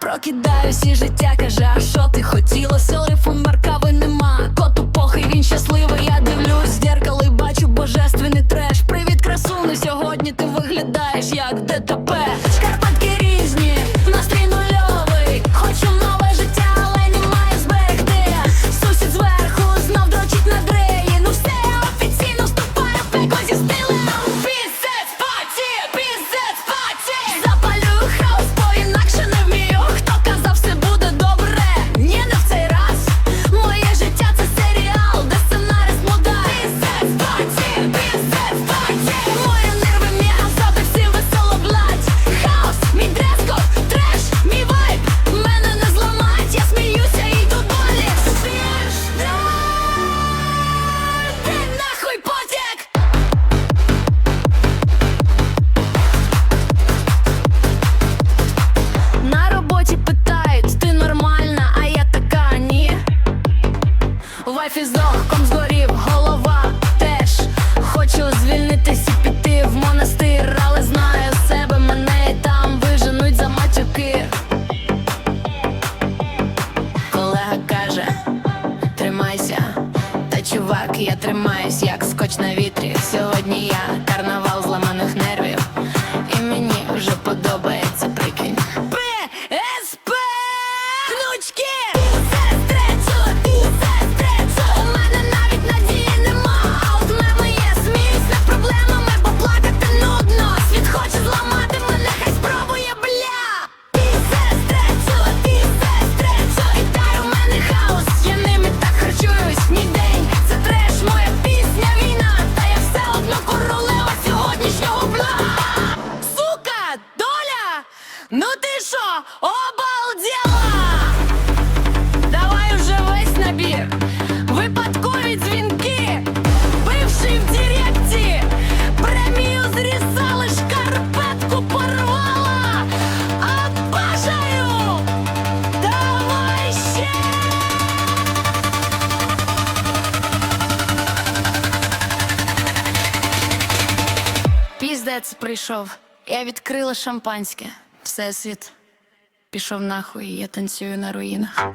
Прокидаюсь і життя каже, а що ти хотіла? Силифом бар так, я тримаюсь, як скотч на вітрі. Сьогодні я карнавал зламаних нервів, і мені вже подобається. Ну ты шо, обалдела? Давай уже весь набір. Ви подкові бывший бивши в директі, премію зрізали, шкарпетку порвала. Обожаю! Давай ще! Піздець пришел. Я открыла шампанське. Всесвіт пішов нахуй, я танцюю на руїнах.